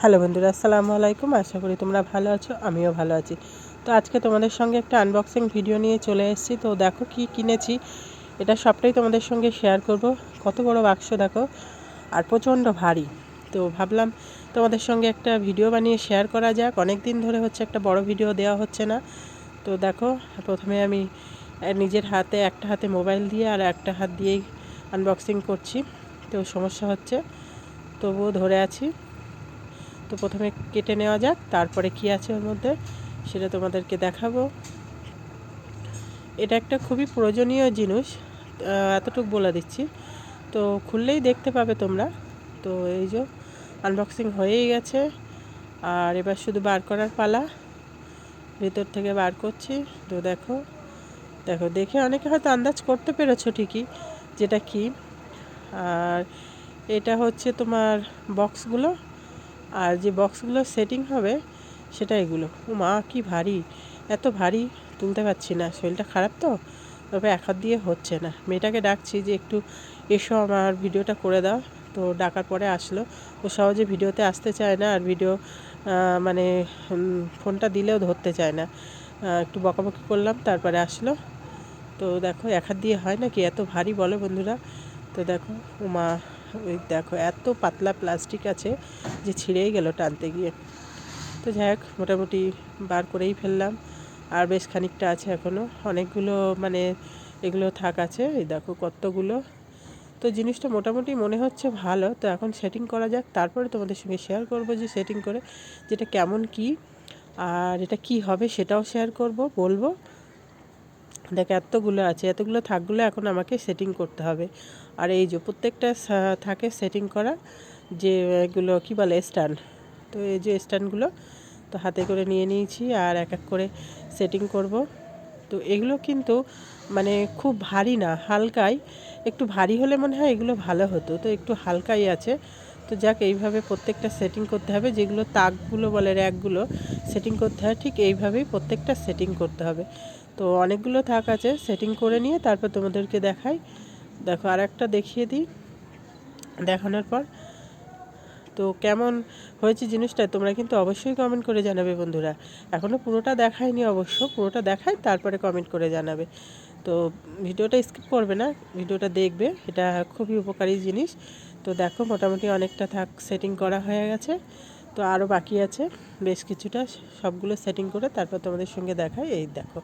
Hello বন্ধুরা, আসসালামু আলাইকুম। আশা করি তোমরা ভালো আছো, আমিও ভালো আছি। তো আজকে তোমাদের সঙ্গে একটা আনবক্সিং ভিডিও নিয়ে চলে এসেছি। তো দেখো কি কিনেছি, এটা সবটাই তোমাদের সঙ্গে শেয়ার করব। কত বড় বাক্স দেখো, আর প্রচণ্ড ভারী। তো ভাবলাম তোমাদের সঙ্গে একটা ভিডিও বানিয়ে শেয়ার করা যাক। অনেক দিন ধরে হচ্ছে একটা বড় ভিডিও দেওয়া হচ্ছে না। তো দেখো, প্রথমে আমি নিজের হাতে, একটা হাতে মোবাইল দিয়ে আর একটা হাত দিয়েই আনবক্সিং করছি। তো সমস্যা হচ্ছে, তবুও ধরে আছি। তো প্রথমে কেটে নেওয়া যাক, তারপরে কি আছে ওর মধ্যে সেটা তোমাদেরকে দেখাবো। এটা একটা খুবই প্রয়োজনীয় জিনিস এতটুকু বলে দিচ্ছি। তো খুললেই দেখতে পাবে তোমরা। তো এই যে আনবক্সিং হয়েই গেছে। আর এবার শুধু বার করার পালা। ভেতর থেকে বার করছি। তো দেখো দেখো, দেখে অনেকে হয়তো আন্দাজ করতে পেরেছ ঠিকই যেটা কি। আর এটা হচ্ছে তোমার বক্সগুলো আর যে বক্সগুলো সেটিং হবে, সেটা এগুলো। ও মা, কি ভারী। এত ভারী তুলতে পারছি না। শরীরটা খারাপ তো? তবে এক হাত দিয়ে হচ্ছে না। মেয়েটাকে ডাকছি যে একটু এসো, আমার ভিডিওটা করে দাও। তো ডাকার পরে আসলো। ও সহজে ভিডিওতে আসতে চায় না আর ভিডিও মানে ফোনটা দিলেও ধরতে চায় না। একটু বকাবকি করলাম, তারপরে আসলো। তো দেখো, এক হাত দিয়ে হয় নাকি? এত ভারী বলো বন্ধুরা। তো দেখো, ও মা দেখো, এত পাতলা প্লাস্টিক আছে যে ছিঁড়েই গেল টানতে গিয়ে। তো যাই হোক, মোটামুটি বার করেই ফেললাম। আর বেশ খানিকটা আছে এখনও অনেকগুলো মানে এগুলো থাক আছে। এই দেখো কতগুলো। তো জিনিসটা মোটামুটি মনে হচ্ছে ভালো। তো এখন সেটিং করা যাক। তারপরে তোমাদের সঙ্গে শেয়ার করব যে সেটিং করে যেটা কেমন কি আর এটা কি হবে সেটাও শেয়ার করব, বলব। দেখ, এতগুলো আছে। এতগুলো থাকগুলো এখন আমাকে সেটিং করতে হবে। আর এই যে প্রত্যেকটা থাকে সেটিং করা যে, এগুলো কী বলে স্ট্যান্ড তো এই যে স্ট্যান্ডগুলো তো হাতে করে নিয়ে নিয়েছি আর এক এক করে সেটিং করব। তো এগুলো কিন্তু মানে খুব ভারী না, হালকাই। একটু ভারী হলে মনে হয় এগুলো ভালো হতো, তো একটু হালকাই আছে। তো যাক, এইভাবে প্রত্যেকটা সেটিং করতে হবে, যেগুলো তাকগুলো বলে, র্যাকগুলো সেটিং করতে হয়, ঠিক এইভাবেই প্রত্যেকটা সেটিং করতে হবে। তো অনেকগুলো থাক আছে সেটিং করে নিয়ে তারপর তোমাদেরকে দেখাই। দেখো আর একটা দেখিয়ে দিই দেখানোর পর। তো কেমন হয়েছে জিনিসটা তোমরা কিন্তু অবশ্যই কমেন্ট করে জানাবে বন্ধুরা। এখনও পুরোটা দেখায়নি অবশ্য, পুরোটা দেখায় তারপরে কমেন্ট করে জানাবে। তো ভিডিওটা স্কিপ করবে না, ভিডিওটা দেখবে, এটা খুবই উপকারী জিনিস। তো দেখো, মোটামুটি অনেকটা থাক সেটিং করা হয়ে গেছে। তো আরও বাকি আছে, বেশ কিছুটা, সবগুলো সেটিং করে তারপর তোমাদের সঙ্গে দেখায়। এই দেখো,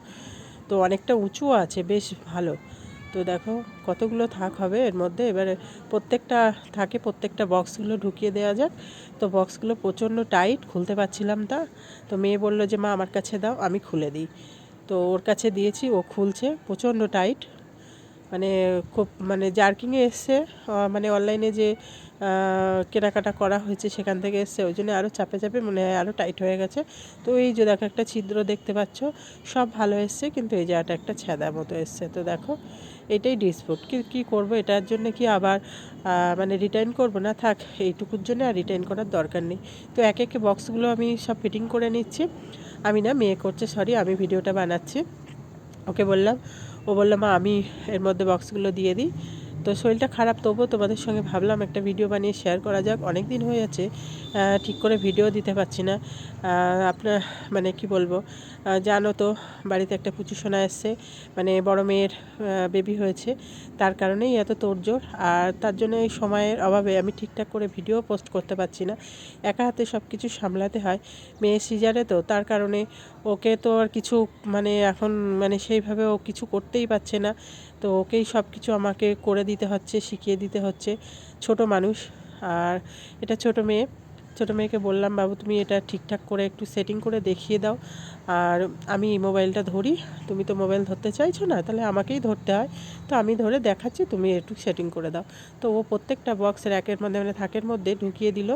তো অনেকটা উঁচুও আছে, বেশ ভালো। তো দেখো কতগুলো থাক হবে এর মধ্যে। এবারে প্রত্যেকটা থাকে, প্রত্যেকটা বক্সগুলো ঢুকিয়ে দেওয়া যাক। তো বক্সগুলো প্রচণ্ড টাইট, খুলতে পারছিলাম তা। তো মেয়ে বলল যে, মা, আমার কাছে দাও, আমি খুলে দিই। তো ওর কাছে দিয়েছি, ও খুলছে, প্রচণ্ড টাইট। মানে খুব মানে জার্কিংয়ে এসছে মানে অনলাইনে যে কেনাকাটা করা হয়েছে সেখান থেকে এসছে, ওই জন্য আরও চাপে চাপে মনে হয় আরও টাইট হয়ে গেছে। তো এই যে দেখো একটা ছিদ্র দেখতে পাচ্ছ, সব ভালো এসছে কিন্তু এই জায়গাটা একটা ছেঁদা মতো এসছে। তো দেখো, এটাই ডিসপুট কি, কী করব? এটার জন্য কি আবার মানে রিটার্ন করব? না থাক, এইটুকুর জন্য আর রিটার্ন করার দরকার নেই। তো এক একে বক্সগুলো আমি সব ফিটিং করে নিচ্ছি। আমি না মেয়ে করছে সরি আমি ভিডিওটা বানাচ্ছি। ওকে বললাম। ও বলল, মা, আমি এর মধ্যে বক্সগুলো দিয়ে দিই। তো শরীরটা খারাপ, তবুও তোমাদের সঙ্গে ভাবলাম একটা ভিডিও বানিয়ে শেয়ার করা যাক। অনেক দিন হয়ে যাচ্ছে ঠিক করে ভিডিও দিতে পারছি না। আপনার মানে কি বলব জানো তো, বাড়িতে একটা পুচু শোনা এসছে মানে বড় মেয়ের বেবি হয়েছে। তার কারণেই এত তোড়জোড়, আর তার জন্য এই সময়ের অভাবে আমি ঠিকঠাক করে ভিডিও পোস্ট করতে পারছি না। একা হাতে সব কিছু সামলাতে হয়। মেয়ে সিজারে তো, তার কারণে ওকে তো আর কিছু মানে এখন মানে সেইভাবে ও কিছু করতেই পারছে না। তো ওকেই সব কিছু আমাকে করে দিতে হচ্ছে, শিখিয়ে দিতে হচ্ছে। ছোট মানুষ, আর এটা ছোট মেয়ে। ছোটো মেয়েকে বললাম, বাবু, তুমি এটা ঠিকঠাক করে একটু সেটিং করে দেখিয়ে দাও। আর আমি মোবাইলটা ধরি, তুমি তো মোবাইল ধরতে চাইছো না, তাহলে আমাকেই ধরতে হয়। তো আমি ধরে দেখাচ্ছি, তুমি একটু সেটিং করে দাও। তো ও প্রত্যেকটা বক্স র্যাকের মধ্যে মানে থাকের মধ্যে ঢুকিয়ে দিল।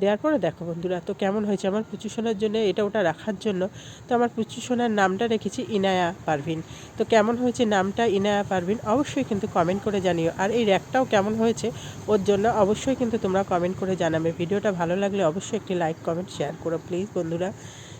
দেওয়ার পরে দেখো বন্ধুরা তো কেমন হয়েছে আমার পুচু সোনার জন্য, এটা ওটা রাখার জন্য। তো আমার পুচু সোনার নামটা রেখেছি ইনায়া পারভিন। তো কেমন হয়েছে নামটা ইনায়া পারভিন, অবশ্যই কিন্তু কমেন্ট করে জানিও। আর এই র্যাকটাও কেমন হয়েছে, ওর জন্য অবশ্যই কিন্তু তোমরা কমেন্ট করে জানাবে। ভিডিওটা ভালো লাগলে অবশ্যই একটি লাইক কমেন্ট শেয়ার করো প্লিজ বন্ধুরা।